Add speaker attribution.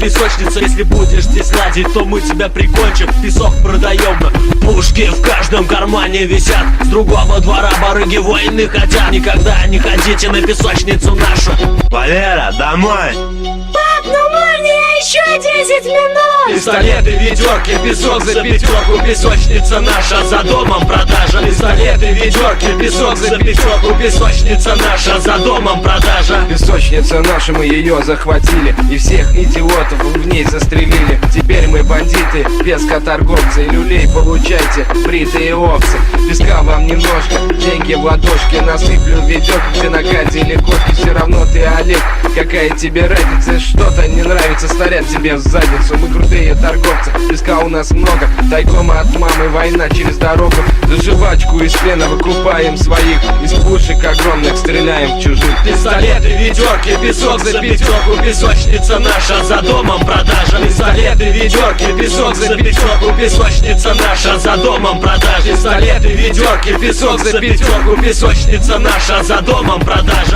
Speaker 1: песочница Если будешь здесь ладить, то мы тебя прикончим. Песок продаем Пушки в каждом кармане висят. С другого двора барыги войны хотят. Никогда не ходите на песочницу нашу.
Speaker 2: Валера, домой!
Speaker 3: Пап, ну можно еще 10 минут?
Speaker 1: Пистолеты, ведерки, песок за пятерку. Песочница наша, за домом Пистолеты, ведерки, песок за пятерку Песочница наша, за домом продажа.
Speaker 4: Песочница наша, мы ее захватили И всех идиотов в ней застрелили. Теперь мы бандиты, пескоторговцы люлей получайте, бритые овцы. Песка вам немножко, деньги в ладошке Насыплю ведерко, ты накатили котки Все равно ты Олег, какая тебе разница Что-то нравится, старят тебе в задницу Мы крутые торговцы, песка у нас много Тайком от мамы война через дорогу. За жвачку из плена выкупаем своих Из пушек огромных стреляем в чужих.
Speaker 1: Пистолеты, ведерки, песок за пятерку Песочница наша, за домом продажа. Пистолеты, ведерки, песок за пятерку Песочница наша, за домом продажа. Пистолеты, ведерки, песок за пятерку Песочница наша, за домом продажа